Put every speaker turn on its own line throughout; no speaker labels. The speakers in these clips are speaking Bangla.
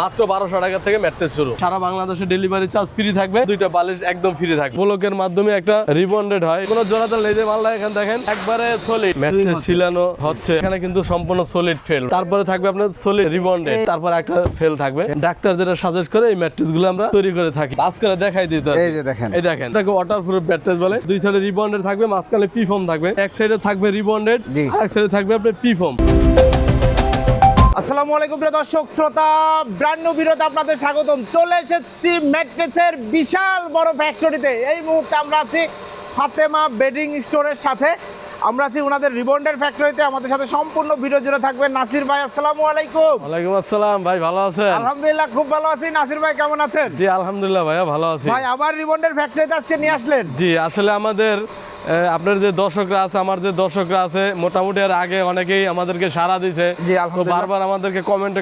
মাত্র বারোশো টাকা থেকে ম্যাট্রেস শুরু। সারা বাংলাদেশে ডেলিভারি চার্জ ফ্রি থাকবে দুইটা বালিশ একদম ফ্রি থাকবে। ব্লকের মাধ্যমে একটা রিবন্ডেড হয়। কোনো জোড়াতে লেজে মাল্লা এখানে দেখেন একবারে সলিড ম্যাট্রেস শিলানো হচ্ছে। এখানে কিন্তু সম্পূর্ণ সলিড ফেল তারপরে থাকবে আপনার সলিড রিবন্ডেড। তারপর একটা ফেল থাকবে। ডাক্তার যেটা সাজেস্ট করে এই ম্যাট্রেসগুলো আমরা তৈরি করে থাকি। আজকে দেখাই দিতে
এই যে দেখেন।
এই দেখেন এটাকে ওয়াটার প্রুফ ম্যাট্রেস বলে। দুই সাইডে রিবন্ডেড থাকবে মাঝখানে পি ফোম থাকবে। এক সাইডে থাকবে রিবন্ডেড আর এক সাইডে থাকবে আপনার পি ফোম
আসসালামু আলাইকুম প্রিয় দর্শক শ্রোতা ব্র্যান্ড নিউ ভিডিওতে আপনাদের স্বাগতম। চলে এসেছি ম্যাট্রেসের বিশাল বড় ফ্যাক্টরিতে এই মুহূর্তে আমরা আছি ফাতেমা বেডিং স্টোরের সাথে। আমরা আছি ওনাদের রিবন্ডের ফ্যাক্টরিতে আমাদের সাথে সম্পূর্ণ ভিডিও জুড়ে থাকবেন নাসির ভাই আসসালামু আলাইকুম।
ওয়ালাইকুম আসসালাম ভাই ভালো আছেন?
আলহামদুলিল্লাহ খুব ভালো আছি। নাসির ভাই কেমন আছেন?
জি আলহামদুলিল্লাহ ভাইয়া ভালো আছি।
ভাই আবার রিবন্ডের ফ্যাক্টরিতে আজকে নিয়ে আসলেন?
জি আসলে আমাদের আপনার যে দর্শকরা আছে আমার যে দর্শকরা আছে মোটামুটি আর আগে অনেকেই আমাদেরকে সাড়া দিছে। তো বারবার আমাদেরকে কমেন্টে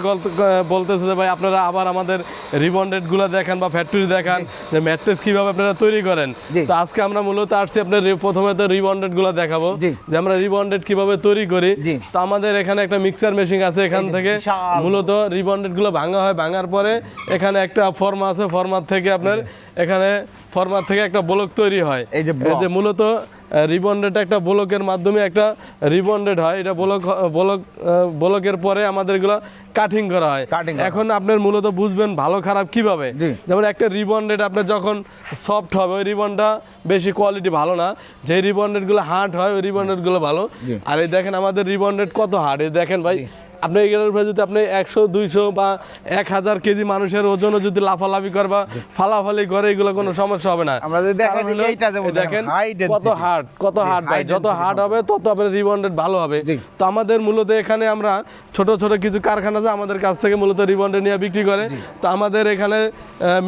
বলতেছে যে ভাই আপনারা আবার আমাদের রিবন্ডেডগুলো দেখান বা ফ্যাক্টরি দেখান যে ম্যাট্রেস কীভাবে আপনারা তৈরি করেন? তো আজকে আমরা মূলত আসছি আপনার প্রথমে তো রিবন্ডেডগুলো দেখাবো যে আমরা রিবন্ডেড কীভাবে তৈরি করি। তো আমাদের এখানে একটা মিক্সার মেশিন আছে এখান থেকে মূলত রিবন্ডেডগুলো ভাঙা হয়। ভাঙার পরে এখানে একটা ফর্মা আছে ফর্মার থেকে আপনার এখানে ফর্মার থেকে একটা ব্লক তৈরি হয়।
এই যে
মূলত রিবন্ডেড একটা ব্লকের মাধ্যমে একটা রিবন্ডেড হয়। এটা ব্লক ব্লক ব্লকের পরে আমাদের এগুলো কাটিং করা হয়। এখন আপনার মূলত বুঝবেন ভালো খারাপ কীভাবে। যেমন একটা রিবন রিবন্ডেড আপনার যখন সফট হবে ওই রিবনটা বেশি কোয়ালিটি ভালো না। যে রিবন্ডেডগুলো হার্ড হয় ওই রিবন রিবন্ডেডগুলো ভালো। আর এই দেখেন আমাদের রিবন রিবন্ডেড কত হার্ড এই দেখেন ভাই আপনি এগুলোর উপরে যদি আপনি একশো দুইশো বা এক হাজার কেজি মানুষের ওজনও যদি লাফালাফি করবা ফালাফালি করে এগুলো কোনো সমস্যা হবে না।
আমরা যদি
দেখেন কত হার্ড কত হার্ড ভাই যত হার্ড হবে তত আপনার রিবন্ডেড ভালো হবে। তো আমাদের মূলত এখানে আমরা ছোট ছোট কিছু কারখানা আছে আমাদের কাছ থেকে মূলত রিবন্ডে নিয়ে বিক্রি করে। তো আমাদের এখানে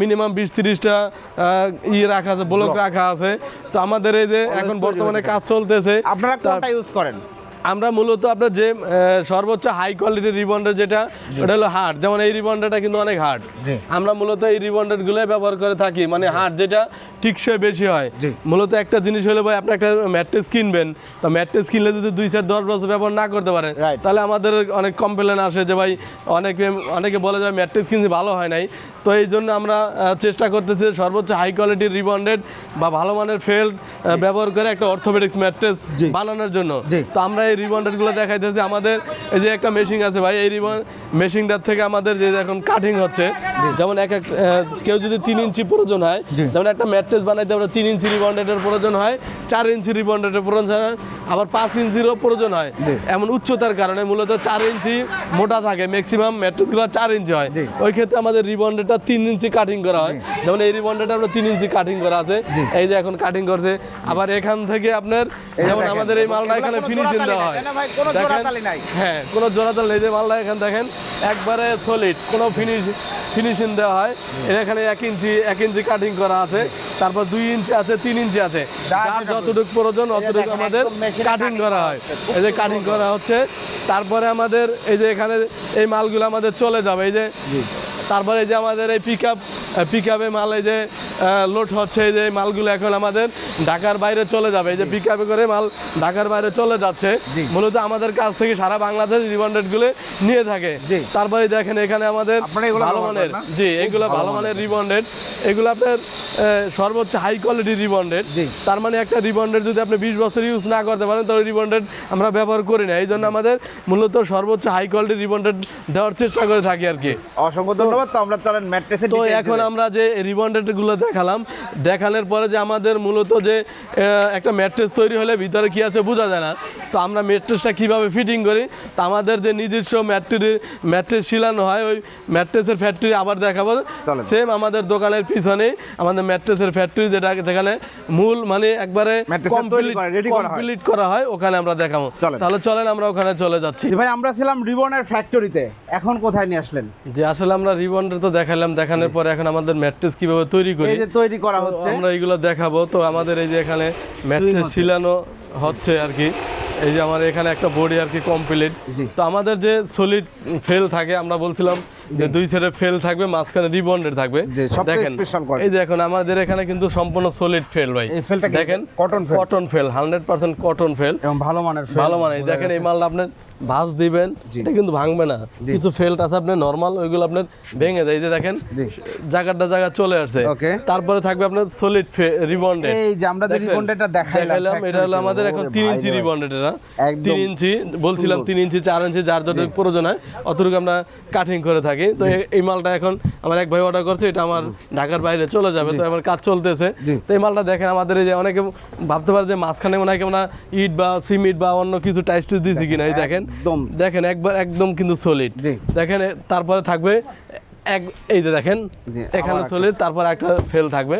মিনিমাম বিশ তিরিশটা ই রাখা আছে ব্লক রাখা আছে। তো আমাদের এই যে এখন বর্তমানে কাজ চলতেছে
আপনারা কোনটা ইউজ করেন?
আমরা মূলত আপনার যে সর্বোচ্চ হাই কোয়ালিটির রিবন্ডের যেটা ওটা হলো হার্ড যেমন এই রিবন্ডাটা কিন্তু অনেক হার্ড আমরা মূলত এই রিবন্ডেড গুলোই ব্যবহার করে থাকি। মানে হার্ড যেটা টিকসই বেশি হয়। মূলত একটা জিনিস হলো ভাই আপনি একটা ম্যাট্রেস কিনবেন তো ম্যাট্রেস কিনলে যদি দুই চার দশ বছর ব্যবহার না করতে পারেন. তাহলে আমাদের অনেক কমপ্লেন আসে যে ভাই অনেকে অনেকে বলে যে ম্যাট্রেস কিনতে ভালো হয় নাই। তো এই জন্য আমরা চেষ্টা করতেছি সর্বোচ্চ হাই কোয়ালিটির রিবন্ডেড বা ভালো মানের ফেল্ড ব্যবহার করে একটা অর্থোপেডিক্স ম্যাট্রেস বানানোর জন্য। তো আমরা এই রিবন্ডেডগুলো দেখাইতেছি আমাদের এই যে একটা মেশিন আছে ভাই এই রিবন মেশিনটার থেকে আমাদের যে এখন কাটিং হচ্ছে যেমন এক এক কেউ যদি তিন ইঞ্চি প্রয়োজন হয় যেমন একটা ম্যাট্রেস বানাইতে আমরা তিন ইঞ্চি রিবন্ডেডের প্রয়োজন হয় চার ইঞ্চি রিবন্ডেডের প্রয়োজন হয় আবার পাঁচ ইঞ্চিরও প্রয়োজন হয়। এমন উচ্চতার কারণে মূলত চার ইঞ্চি মোটা থাকে ম্যাক্সিমাম ম্যাট্রেসগুলো চার ইঞ্চি হয়। ওই ক্ষেত্রে আমাদের রিবন্ডেডটা তিন ইঞ্চি কাটিং করা হয়। যেমন এই রিবন্ডেডটা আমরা তিন ইঞ্চি কাটিং করা আছে। এই যে এখন কাটিং করছে। আবার এখান থেকে আপনার যেমন আমাদের এই মালটা এখানে ফিনিশিং দেওয়া হয়?
কোনো।
হ্যাঁ জোড়াতাল নেই। যে মালটা এখানে দেখেন একবারে সলিড কোনো ফিনিশ ফিনিশিং দেওয়া হয়। এখানে এক ইঞ্চি এক ইঞ্চি কাটিং করা আছে। তারপর দুই ইঞ্চি আছে তিন ইঞ্চি আছে।
যার
যতটুকু প্রয়োজন অতটুকু আমাদের কাটিং করা
করা
হয়। এই যে কাটিং করা হচ্ছে। তারপরে আমাদের এই যে এখানে এই মালগুলো আমাদের চলে যাবে। এই যে তারপরে এই যে আমাদের এই পিক আপ পিক আপে মাল এই যে লোড হচ্ছে এই যে মালগুলো এখন আমাদের ঢাকার বাইরে চলে যাবে। এই যে পিক আপে করে মাল ঢাকার বাইরে চলে যাচ্ছে। মূলত আমাদের কাছ থেকে সারা বাংলাদেশ রিবন্ডেডগুলো নিয়ে থাকে। তারপরে দেখেন এখানে আমাদের ভালো মানের জি এগুলো
ভালো
মানের রিবন্ডেড এগুলো আপনার সর্বোচ্চ হাই কোয়ালিটি রিবন্ডেড। তার মানে একটা রিবন্ডেড যদি আপনি বিশ বছর ইউজ না করতে পারেন তাহলে রিবন্ডেড আমরা ব্যবহার করি না। এই জন্য আমাদের মূলত সর্বোচ্চ হাই কোয়ালিটি রিবন্ডেড দেওয়ার চেষ্টা করে থাকি আর কি।
অসংখ্য ধন্যবাদ। তো আমরা চলেন ম্যাট্রেসের
তো এখন আমরা যে রিবন্ডেডগুলো দেখালাম। দেখানোর পরে যে আমাদের মূলত যে একটা ম্যাট্রেস তৈরি হলে ভিতরে কি আছে বোঝা যায় না। তো আমরা ম্যাট্রেসটা কীভাবে ফিটিং করি? তো আমাদের যে নিজস্ব ম্যাট্রি ম্যাট্রেস শিলানো হয় ওই ম্যাট্রেসের ফ্যাক্টরি আবার দেখাবো। সেম আমাদের দোকানের পিছনে আমাদের ম্যাট্রেসের ফ্যাক্টরি যেটা যেখানে মূল মানে একবারে কমপ্লিট
করা, হয়।
হয় ওখানে আমরা দেখাবো। তাহলে চলেন আমরা ওখানে চলে যাচ্ছি।
ভাই আমরা ছিলাম রিবনের ফ্যাক্টরিতে। এখন কোথায় নিয়ে আসলেন?
যে আসলে আমরা রিবন্ডের তো দেখালাম। দেখানোর পরে এখন আমাদের ম্যাট্রেস কীভাবে তৈরি করি
এই যে তৈরি করা হচ্ছে।
আমরা এইগুলো দেখাবো। তো আমাদের এই যে এখানে ম্যাট্রেস শিলানো হচ্ছে। আর কি। এই যে আমার এখানে একটা বডি আর কি কমপ্লিট তো আমাদের যে সলিড ফেল থাকে আমরা বলছিলাম যে দুই সাইডে ফেল থাকবে মাঝখানে রিবন্ডেড থাকবে। দেখেন এই দেখুন আমাদের এখানে কিন্তু সম্পূর্ণ সলিড ফেল ভাই।
এই ফেলটা
দেখেন
Cotton fail?
Cotton fail hundred percent cotton fail
এবং ভালো মানের
ভালো মানে
বোঝা
দেখেন এই মালটা আপনার ভাঁজ দিবেন এটা কিন্তু ভাঙবে না। কিছু ফেল্ট আছে আপনার নর্মাল ওইগুলো আপনার ভেঙে যায়। যে দেখেন জায়গাটা জায়গা চলে আসছে। তারপরে থাকবে আপনার সলিড রিবন্ডেড
এই যে আমরা যে রিবন্ডেডটা দেখাইলাম
এটা হলো আমাদের এখন তিন ইঞ্চি রিবন্ডেড এটা। তিন ইঞ্চি বলছিলাম। তিন ইঞ্চি চার ইঞ্চি যার যতটুকু প্রয়োজন হয় অতটুকু আমরা কাটিং করে থাকি। তো এই মালটা এখন আমার এক ভাই অর্ডার করছে এটা আমার ঢাকার বাইরে চলে যাবে তো আমার কাজ চলতেছে। তো এই মালটা দেখেন আমাদের এই যে অনেকে ভাবতে পারে যে মাঝখানে মনে হয় কেমন আমরা ইট বা সিমেন্ট বা অন্য কিছু টাইস দিয়েছি কিনা এই দেখেন দেখেন। একবার একদম কিন্তু সলিড দেখেন তারপরে থাকবে এক এই যে দেখেন এখানে সলিড তারপর একটা ফেল থাকবে।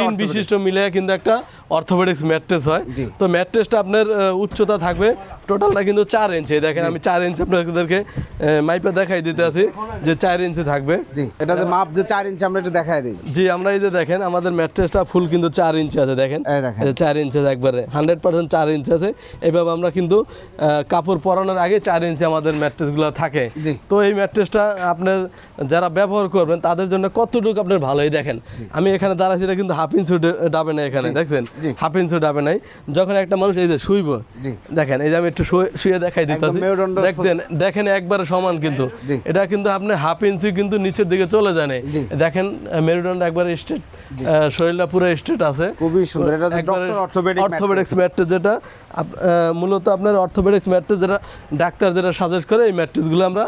তিন বিশিষ্ট মিলে কিন্তু একটা অর্থোপেডিক্স ম্যাট্রেস হয়। তো ম্যাট্রেসটা আপনার উচ্চতা থাকবে। টোটালটা কিন্তু চার ইঞ্চি দেখেন আমি চার ইঞ্চি আপনাদেরকে মাইপে দেখাই দিতে আছি যে চার ইঞ্চি থাকবে।
এটা যে মাপ যে চার ইঞ্চি আমরা একটু দেখাই দিই।
জি আমরা এই যে দেখেন আমাদের ম্যাট্রেসটা ফুল কিন্তু চার ইঞ্চি আছে দেখেন। চার ইঞ্চি একবারে হান্ড্রেড পার্সেন্ট চার ইঞ্চি আছে। এইভাবে আমরা কিন্তু কাপড় পরানোর আগে চার ইঞ্চি আমাদের ম্যাট্রেসগুলো থাকে। তো এই ম্যাট্রেসটা আপনার যারা ব্যবহার করবেন তাদের জন্য কতটুকু আপনার ভালোই দেখেন। আমি এখানে দাঁড়াচ্ছি এটা কিন্তু হাফ ইঞ্চু ডাবে না এখানে দেখছেন। হাফ ইঞ্চু ডাবে নাই। যখন একটা মানুষ এই যে শুইব দেখেন এই যে আমি একটু শুয়ে- শুয়ে দেখাই
দিতে
দেখছেন দেখেন একবারে সমান কিন্তু। এটা কিন্তু আপনি হাফ ইঞ্চি কিন্তু নিচের দিকে চলে
যায়
দেখেন মেরুদণ্ড একবারে স্ট্রেট শরীরটা পুরো স্ট্রেট আছে।
খুবই সুন্দর। এটা ডক্টর অর্থোপেডিক
অর্থোপেডিক্স ম্যাট্রেস যেটা মূলত আপনার অর্থোপেডিক্স ম্যাট্রেস যেটা ডাক্তার যেটা সাজেস্ট করে এই ম্যাট্রেসগুলো আমরা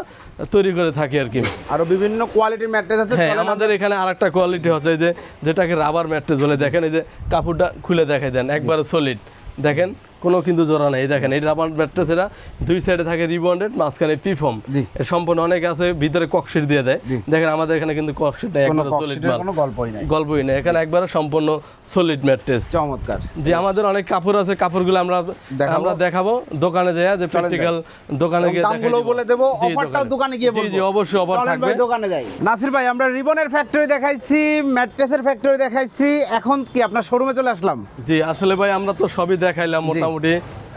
তৈরি করে থাকি আর কি।
আরও বিভিন্ন কোয়ালিটির ম্যাট্রেস আছে
হ্যাঁ আমাদের এখানে আরেকটা কোয়ালিটি হচ্ছে এই যে যেটাকে রাবার ম্যাট্রেস বলে। দেখেন এই যে কাপড়টা খুলে দেখাই দেন একবারে সলিড দেখেন কোনো কিন্তু জোড়া নেই। দেখেন এই রাবার ম্যাট্রেস এরা দুই সাইডে থাকে রিবন্ডেড মাঝখানে পিফম সম্পূর্ণ অনেক আছে ভিতরে ককশিট দিয়ে দেয়। দেখেন আমাদের এখানে কিন্তু ককশিট নেই একবারে সলিড মাল
কোনো গল্পই নাই।
গল্পই নেই। এখানে একবারে সম্পূর্ণ সলিড ম্যাট্রেস
চমৎকার।
যে আমাদের অনেক কাপড় আছে কাপড়গুলো আমরা আমরা দেখাবো। দোকানে যাই যে প্র্যাকটিক্যাল দোকানে গিয়ে
দামগুলো বলে দেবো
জি,
অফারটাও দোকানে। গিয়ে বলব।
জি অবশ্যই অফার থাকবে।
দোকানে যাই। নাসির ভাই আমরা রিবনের ফ্যাক্টরি দেখাইছি ম্যাট্রেসের ফ্যাক্টরি দেখাইছি। এখন কি আপনার শোরুমে চলে আসলাম?
জি আসলে ভাই আমরা তো সবই দেখাইলাম মোটামুটি।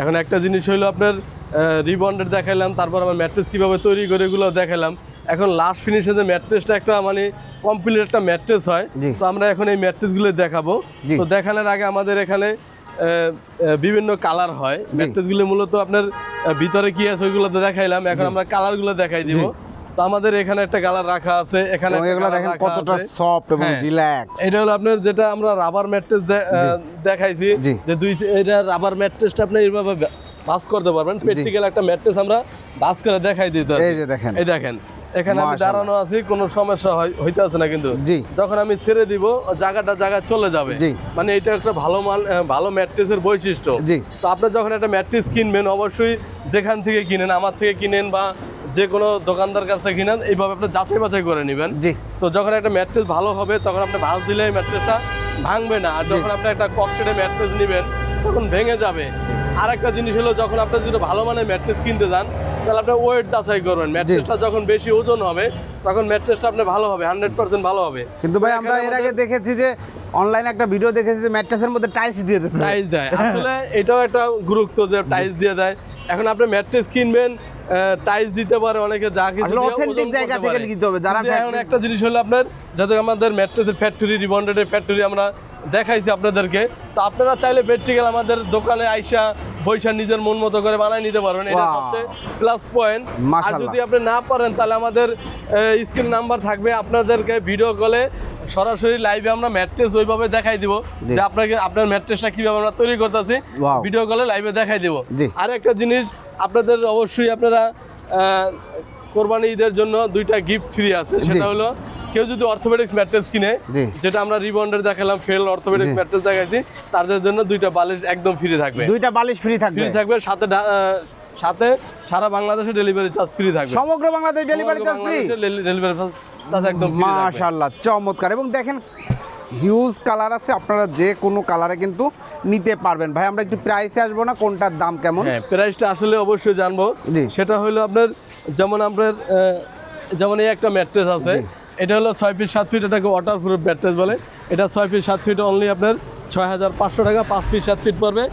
এখন একটা জিনিস হইল আপনার রিবন্ডেড দেখাইলাম তারপর আমার ম্যাট্রেস কীভাবে তৈরি করে এগুলো দেখাইলাম। এখন লাস্ট ফিনিশে যে ম্যাট্রেসটা একটা মানে কমপ্লিট একটা ম্যাট্রেস হয় তো আমরা এখন এই ম্যাট্রেসগুলো দেখাবো। তো দেখানোর আগে আমাদের এখানে বিভিন্ন কালার হয়। ম্যাট্রেসগুলো মূলত আপনার ভিতরে কি আছে ওইগুলো তো দেখাইলাম। এখন আমরা কালারগুলো দেখাই দিব। তো আমাদের এখানে একটা কালার রাখা আছে এখানে
এগুলো দেখেন কতটা সফট এবং। রিল্যাক্স
এটা হলো আপনার যেটা আমরা রাবার ম্যাট্রেস দেখাইছি যে দুই এটা রাবার ম্যাট্রেসটা আপনি এইভাবে বাস করতে পারবেন। প্র্যাকটিক্যাল একটা ম্যাট্রেস আমরা বাস করে দেখাই দিতে
এই যে দেখেন।
এই দেখেন। এখানে আমি দাঁড়ানো আছি কোনো সমস্যা হয়- হইতে আছে না কিন্তু। যখন আমি ছেড়ে দিব জায়গাটা জায়গা চলে যাবে। মানে এটা একটা ভালো মাল ভালো ম্যাট্রেসের বৈশিষ্ট্য।
জি।
তো আপনি যখন একটা ম্যাট্রেস কিনবেন অবশ্যই যেখান থেকে কিনেন আমার থেকে কিনেন বা যে কোনো দোকানদার কাছে কিনেন এইভাবে আপনি যাচাই বাছাই করে নেবেন।
জি।
তো যখন একটা ম্যাট্রেস ভালো হবে তখন আপনি ভাঁজ দিলে ম্যাট্রেসটা ভাঙবে না। আর যখন আপনি একটা ককশেডে ম্যাট্রেস নেবেন তখন ভেঙে যাবে। আর একটা জিনিস হলো যখন আপনি যদি ভালো মানের ম্যাট্রেস কিনতে যান তাহলে আপনি ওয়েট যাচাই করবেন। ম্যাট্রেসটা যখন বেশি ওজন হবে তখন ম্যাট্রেসটা আপনার ভালো হবে হান্ড্রেড পার্সেন্ট ভালো হবে।
কিন্তু ভাই আমরা এর আগে দেখেছি যে অনলাইনে একটা ভিডিও দেখেছি যে ম্যাট্রেসের মধ্যে টাইলস দিয়ে দেয়
টাইলস দেয়। আসলে এটাও একটা গুরুত্ব যে টাইলস দিয়ে দেয়। এখন আপনি ম্যাট্রেস কিনবেন টাইলস দিতে পারে অনেকে যা কিছু
আসলে
অথেন্টিক
জায়গা থেকে নিতে হবে, যারা
এখন একটা জিনিস হলো আপনার যাতে আমাদের ম্যাট্রেসের ফ্যাক্টরি রিবন্ডেডের ফ্যাক্টরি আমরা দেখাইছি আপনাদেরকে। তো আপনারা চাইলে প্র্যাকটিক্যাল আমাদের দোকানে আইসা বৈশা নিজের মন মতো করে বানাই নিতে পারবেন। এটা. সবচেয়ে প্লাস পয়েন্ট আর যদি আপনি না পারেন তাহলে আমাদের স্ক্রিন নাম্বার থাকবে। আপনাদেরকে ভিডিও কলে সরাসরি লাইভে আমরা ম্যাট্রেস ওইভাবে দেখাই দিব যে আপনাকে আপনার ম্যাট্রেসটা কীভাবে আমরা তৈরি করতেছি। ভিডিও কলে লাইভে দেখাই দিব। আর একটা জিনিস আপনাদের অবশ্যই আপনারা কোরবানি ঈদের জন্য দুইটা গিফট ফ্রি আছে। সেটা হলো কেউ যদি অর্থোপেডিক্স ম্যাট্রেস কিনে যেটা আমরা রিবন্ডের দেখালাম ফেল অর্থোপেডিক্স। ম্যাট্রেস দেখাইছি তাদের জন্য দুইটা বালিশ একদম ফ্রি থাকবে।
দুইটা বালিশ ফ্রি থাকবে।
ফ্রি থাকবে সাথে সাথে সারা বাংলাদেশে ডেলিভারি চার্জ ফ্রি থাকবে।
সমগ্র Bangladesh delivery charge free
delivery charge একদম
মাশাআল্লাহ চমৎকার। এবং দেখেন হিউজ কালার আছে আপনারা যে কোনো কালারে কিন্তু নিতে পারবেন। ভাই আমরা একটু প্রাইসে আসব না কোনটার দাম কেমন?
হ্যাঁ প্রাইসটা আসলে অবশ্যই জানব। সেটা হলো আপনার যেমন আপনার যেমন এই একটা ম্যাট্রেস আছে। এটা হলো ছয় ফিট সাত ফিট এটাকে ওয়াটার প্রুফ ব্যাটেজ বলে। এটা ছয় ফিট সাত ফিট অনলি আপনার ছয় হাজার পাঁচশো টাকা, পাঁচ ফিট সাত ফিট পড়বে।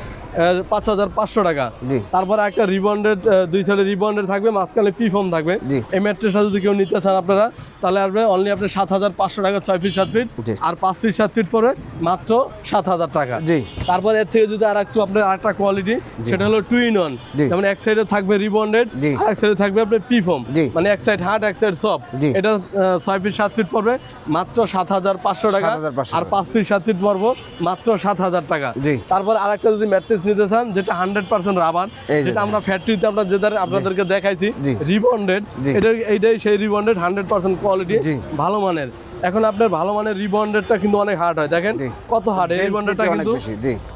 পাঁচ হাজার পাঁচশো টাকা। তারপরে একটা রিবন্ডেড দুই সাইডে রিবন্ডেড থাকবে মাঝখানে পি ফোম থাকবে। এই ম্যাট্রেসটা যদি কেউ নিতে চান আপনারা তাহলে আসবে অনলি আপনি সাত হাজার পাঁচশো টাকা ছয় ফিট সাত ফিট আর পাঁচ ফিট সাত ফিট পরে মাত্র সাত হাজার টাকা।
জি।
তারপরে এর থেকে যদি আর একটু আপনার আরেকটা কোয়ালিটি সেটা হলো টু ইন ওয়ান যেমন এক সাইডে থাকবে রিবন্ডেড আর এক সাইডে থাকবে আপনার পি
জি।
মানে এক সাইড হার্ড এক সাইড সফট এটা ছয় ফিট সাত ফিট পড়বে মাত্র সাত হাজার পাঁচশো টাকা।
7,500
আর পাঁচ ফিট সাত ফিট পড়ব মাত্র সাত হাজার টাকা। তারপর আরেকটা যদি ম্যাট্রেস নিতে চান যেটা হান্ড্রেড পার্সেন্ট রাবার যেটা আমরা ফ্যাক্টরিতে আমরা যেটা আপনাদেরকে দেখাইছি রিবন্ডেড। এটা এইটাই সেই রিবন্ডেড হান্ড্রেড পার্সেন্ট কোয়ালিটি ভালো মানের। এখন আপনার ভালো মানের রিবন্ডেডটা কিন্তু অনেক হার্ড হয়। দেখেন কত হার্ড এই রিবন্ডেডটা কিন্তু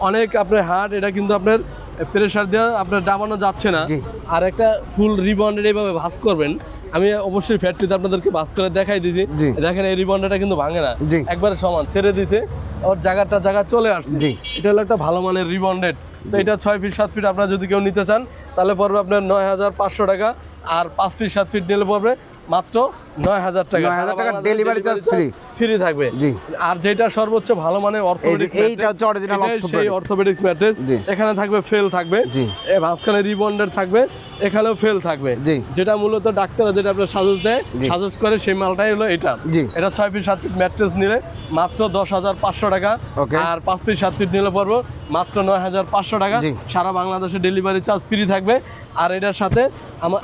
অনেক আপনার হার্ড এটা কিন্তু আপনার প্রেশার দেওয়া আপনার দাবানো যাচ্ছে না। আর একটা ফুল রিবন্ডেড এইভাবে ভাঁজ করবেন আমি অবশ্যই ফ্যাক্টরিতে আপনাদেরকে বাস করে দেখাই দিয়েছি। দেখেন এই রিবনটা কিন্তু ভাঙে না। একবারে সমান ছেড়ে দিছে ওর জায়গাটা জায়গা চলে আসছে। এটা হলো একটা ভালো মানের রিবন্ডেড তো এটা ছয় ফিট সাত ফিট আপনারা যদি কেউ নিতে চান তাহলে পড়বে আপনার নয় হাজার পাঁচশো টাকা। আর পাঁচ ফিট সাত ফিট নিলে পড়বে মাত্র নয় হাজার টাকা।
9,000 টাকা delivery charge free।
ফ্রি থাকবে।
জি।
আর যেটা সর্বোচ্চ ভালো মানের অর্থোপেডিক
এইটা হচ্ছে original
সেই ম্যাট্রেস এখানে থাকবে ফেল থাকবে।
জি।
মাঝখানে রিবন্ডের থাকবে। এখানেও ফেল থাকবে।
জি।
যেটা মূলত ডাক্তাররা যেটা আপনার সাজেস দেয়। সাজেস করে সেই মালটাই হলো এটা।
জি।
এটা ছয় ফিট সাত ফিট ম্যাট্রেস নিলে মাত্র দশ হাজার পাঁচশো টাকা। আর পাঁচ ফিট সাত ফিট নিলে পড়ব মাত্র নয় হাজার পাঁচশো টাকা। সারা বাংলাদেশে ডেলিভারি চার্জ ফ্রি থাকবে। আর এটার সাথে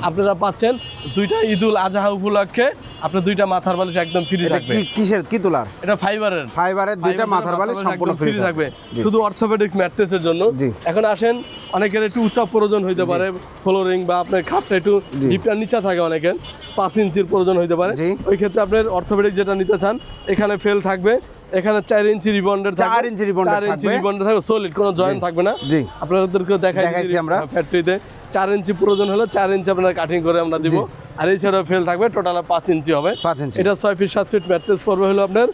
আপনারা পাচ্ছেন দুইটা ঈদুল আজহা উপলক্ষে আপনার দুইটা মাথার বালিশ একদম ফ্রি থাকবে।
কিসের? কি তোলার?
এটা ফাইবারের
ফাইবারের দুইটা মাথার বালিশ সম্পূর্ণ ফ্রি
থাকবে। শুধু অর্থোপেডিক্স ম্যাট্রেসের জন্য। এখন আসেন অনেকের একটু উঁচা প্রয়োজন হইতে পারে ফ্লোরিং বা আপনার খাপটা একটু। ডিপটা নিচে থাকে অনেকের পাঁচ ইঞ্চির প্রয়োজন হইতে পারে। ওই ক্ষেত্রে আপনার অর্থোপেডিক যেটা নিতে চান এখানে ফেল থাকবে। এখানে চার ইঞ্চি রিবন্ডের
চার ইঞ্চি রিবন্ডের
চার ইঞ্চি
থাকবে।
রিবন্ডের থাকবে সলিড কোনো জয়েন্ট থাকবে না।
জি।
আপনাদেরকে দেখাই
দেখাইছি আমরা।
ফ্যাক্টরিতে চার ইঞ্চি প্রয়োজন হলে চার ইঞ্চি আপনার কাটিং করে আমরা দিব। আর এই সাইডে ফেল থাকবে টোটাল পাঁচ ইঞ্চি হবে।
পাঁচ ইঞ্চি।
এটা ছয় ফিট সাত ফিট ম্যাট্রেস পড়বে হলো আপনার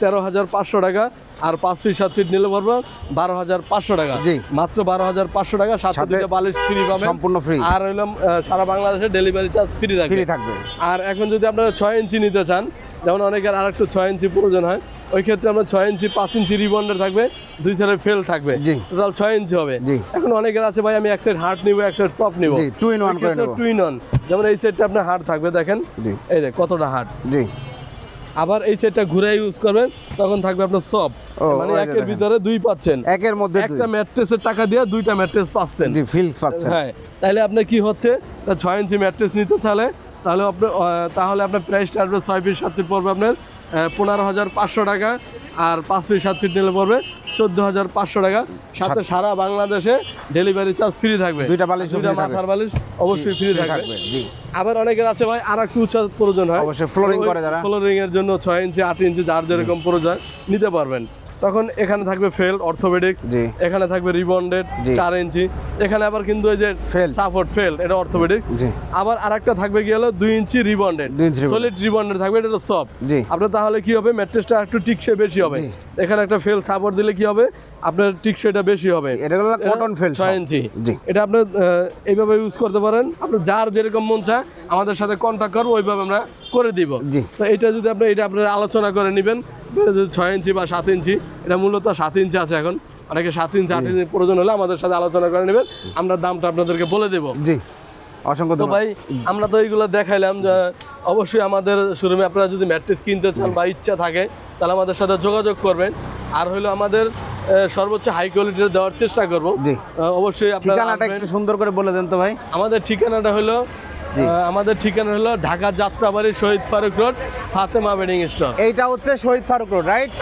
তেরো হাজার পাঁচশো টাকা। আর পাঁচ ফিট সাত ফিট নিলে পড়বে বারো হাজার পাঁচশো টাকা।
জি।
মাত্র বারো হাজার পাঁচশো টাকা সাথে
সাথে
দুইটা বালিশ ফ্রি পাবেন।
সম্পূর্ণ ফ্রি
আর হইলাম সারা বাংলাদেশে ডেলিভারি চার্জ ফ্রি থাকবে।
ফ্রি থাকবে।
আর এখন যদি আপনারা ছয় ইঞ্চি নিতে চান যেমন অনেকের আর একটু ছয় ইঞ্চি প্রয়োজন হয় ওই ক্ষেত্রে আমরা ছয় ইঞ্চি পাঁচ ইঞ্চি রিবন্ডের থাকবে দুই সাইডে ফেল থাকবে।
জি।
টোটাল ছয় ইঞ্চি হবে।
জি।
এখন অনেকের আছে ভাই আমি এক সাইড হার্ট নিবো এক সাইড সফট নিবো।
জি, two in one করে নেব।
টু ইন ওয়ান যেমন এই সাইডটা আপনার হার্ট থাকবে দেখেন।
জি।
এই দেখ কতটা হার্ট
জি।
আবার এই সেটটা ঘুরে ইউজ করবেন তখন থাকবে আপনার সব মানে একের ভিতরে দুই পাচ্ছেন।
একের মধ্যে
একটা ম্যাট্রেসের টাকা দিয়ে দুইটা ম্যাট্রেস পাচ্ছেন।
জি ফিলস পাচ্ছেন।
হ্যাঁ তাহলে আপনার কি হচ্ছে? ছয় ইঞ্চি ম্যাট্রেস নিতে চালে তাহলে আপনার তাহলে আপনার প্রাইসটা আসবে ছয় পিস সাত পড়বে আপনার পনেরো হাজার পাঁচশো টাকা আর পাঁচ পিস সাত ফিট নিলে পড়বে চোদ্দ হাজার পাঁচশো টাকা। সাথে সারা বাংলাদেশে ডেলিভারি চার্জ ফ্রি থাকবে।
দুইটা বালিশ
দুইটা মাথার বালিশ অবশ্যই ফ্রি থাকবে।
থাকবে, জি।
আবার অনেকের আছে ভাই আর একটু উচ্চ প্রয়োজন হয়।
অবশ্যই ফ্লোরিং করে যারা।
ফ্লোরিং এর জন্য ছয় ইঞ্চি আট ইঞ্চি যার যেরকম প্রয়োজন নিতে পারবেন। তখন এখানে থাকবে ফেল অর্থোপেডিক্স
জি।
এখানে থাকবে রিবন্ডেড। চার ইঞ্চি এখানে আবার কিন্তু এই যে
ফেল
সাপোর্ট ফেল এটা অর্থোপেডিক
জি।
আবার আরেকটা থাকবে কি হলো দুই ইঞ্চি রিবন্ডেড। সলিড রিবন্ডেড থাকবে এটা সফট
জি।
আপনার তাহলে কি হবে ম্যাট্রেসটা একটু টিকসে বেশি হবে এখানে একটা ফেল সাপোর্ট দিলে কি হবে আপনার টিকসেটা বেশি হবে।
এটা হলো cotton fail
ছয় ইঞ্চি।
জি।
এটা আপনি এইভাবে ইউজ করতে পারেন। আপনি যার যেরকম মন চায় আমাদের সাথে কন্ট্যাক্ট করব ওইভাবে আমরা করে দিব।
জি।
তো এটা যদি আপনি এটা আপনার আলোচনা করে নেবেন। ছয় ইঞ্চি বা সাত ইঞ্চি এটা মূলত সাত ইঞ্চি আছে এখন। অনেকে সাত ইঞ্চি আট ইঞ্চি প্রয়োজন হলে আমাদের সাথে আলোচনা করে নেবেন। আমরা দামটা আপনাদেরকে বলে দেবো।
জি। অসংখ্য
তো ভাই আমরা তো এইগুলো দেখাইলাম যে অবশ্যই আমাদের শোরুমে আপনারা যদি ম্যাট্রেস কিনতে চান বা ইচ্ছা থাকে তাহলে আমাদের সাথে যোগাযোগ করবেন। আর হলো আমাদের সর্বোচ্চ হাই কোয়ালিটির দেওয়ার চেষ্টা করব। অবশ্যই আপনারা
ঠিকানাটা একটু সুন্দর করে বলে দেন তো ভাই।
আমাদের ঠিকানাটা হলো আমাদের ঠিকানা হলো Dhaka Jatrabari Shahid Faruk road Fatema bedding store.
এইটা হচ্ছে শহীদ ফারুক রোড রাইট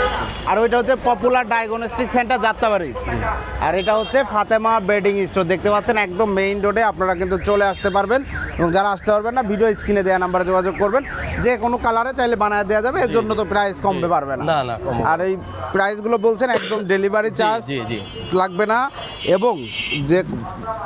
আর ওইটা হচ্ছে পপুলার ডায়াগনস্টিক সেন্টার যাত্রাবাড়ি। আর এটা হচ্ছে ফাতেমা বেডিং স্টোর দেখতে পাচ্ছেন একদম মেইন রোডে আপনারা কিন্তু চলে আসতে পারবেন। এবং যারা আসতে পারবেন না ভিডিও স্ক্রিনে দেওয়া নাম্বারে যোগাযোগ করবেন। যে কোনো কালারে চাইলে বানায় দেওয়া যাবে এর জন্য তো প্রাইস কমবে পারবে না। আর এই প্রাইসগুলো বলছেন একদম ডেলিভারি চার্জ লাগবে না। এবং যে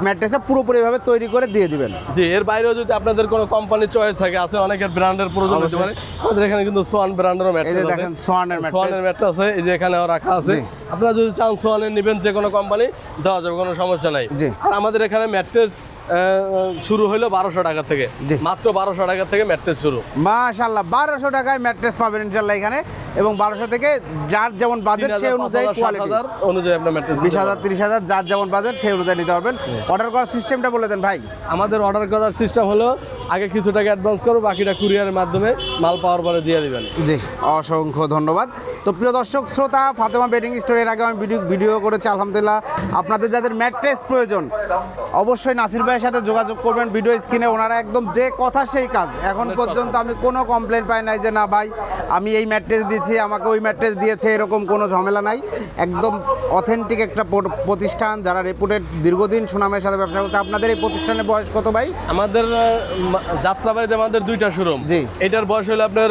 ম্যাট্রেসটা পুরোপুরিভাবে তৈরি করে দিয়ে দিবেন।
জি এর বাইরেও যদি আপনাদের কোনো কোম্পানির চয়েস থাকে আছে অনেকের ব্র্যান্ডের প্রয়োজন হতে পারে। আমাদের এখানে কিন্তু সোয়ান ব্র্যান্ডেরও
এই
ম্যাট্রেস
যে
আছে।
দেখেন সোয়ানের ম্যাট
সোয়ানের ম্যাট্রেস আছে এই যে এখানেও রাখা আছে। আপনারা যদি চান সোয়ানের নেবেন যে কোনো কোম্পানি দেওয়া যাবে কোনো সমস্যা নাই।
জি।
আর আমাদের এখানে ম্যাট্রেস শুরু হলো বারোশো টাকা থেকে। মাত্র বারোশো টাকা থেকে ম্যাট্রেস শুরু।
মাশাল্লাহ বারোশো টাকায় ম্যাট্রেস পাবেন ইনশাল্লাহ এখানে। এবং বারোশো থেকে যার যেমন বাজেট সেই অনুযায়ী কোয়ালিটি
অনুযায়ী আপনার ম্যাট্রেস
বিশ হাজার তিরিশ হাজার যার যেমন বাজেট সেই অনুযায়ী নিতে পারবেন। অর্ডার করার সিস্টেমটা বলে দেন ভাই।
আমাদের অর্ডার করার সিস্টেম হলো আগে কিছু টাকা অ্যাডভান্স করো বাকিটা কুরিয়ারের মাধ্যমে মাল পাওয়ার পরে দিয়ে দিবেন।
জি অসংখ্য ধন্যবাদ। তো প্রিয় দর্শক শ্রোতা ফাতেমা বেডিং স্টোরের আগে আমি ভিডিও ভিডিও করেছি আলহামদুলিল্লাহ। আপনাদের যাদের ম্যাট্রেস প্রয়োজন অবশ্যই নাসির ভাইয়ের সাথে যোগাযোগ করবেন ভিডিও স্ক্রিনে। ওনারা একদম যে কথা সেই কাজ। এখন পর্যন্ত আমি কোনো কমপ্লেন পাই নাই যে না ভাই আমি এই ম্যাট্রেস দিয়েছি আমাকে ওই ম্যাট্রেস দিয়েছে এরকম কোনো ঝামেলা নাই। একদম অথেন্টিক একটা প্রতিষ্ঠান যারা রেপুটেড দীর্ঘদিন সুনামের সাথে ব্যবসা করছে আপনাদের এই প্রতিষ্ঠানের বয়স কত ভাই?
আমাদের যাত্রাবাড়িতে আমাদের দুইটা শোরুম।
জি।
এটার বয়স হলো আপনার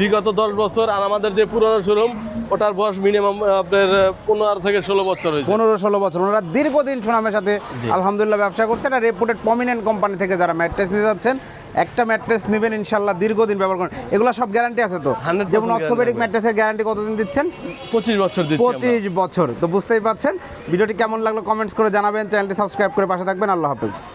বিগত দশ বছর আর আমাদের যে পুরনো শোরুম ওটার বয়স মিনিমাম আপনার পনেরো থেকে ষোলো বছর হয়েছে।
পনেরো ষোলো বছর। ওনারা দীর্ঘদিন সুনামের সাথে আলহামদুলিল্লাহ ব্যবসা করছেন আর রেপুটেড প্রমিনেন্ট কোম্পানি থেকে যারা ম্যাট্রেস নিতে যাচ্ছেন একটা ম্যাট্রেস নেবেন ইনশাল্লাহ দীর্ঘদিন ব্যবহার করেন এগুলো সব গ্যারান্টি আছে তো? যেমন অর্থোপেডিক ম্যাট্রেসের গ্যারান্টি কতদিন দিচ্ছেন?
পঁচিশ বছর
পঁচিশ বছর। তো বুঝতেই পারছেন। ভিডিওটি কেমন লাগল কমেন্টস করে জানাবেন। চ্যানেলটি সাবস্ক্রাইব করে পাশে থাকবেন। আল্লাহ হাফেজ।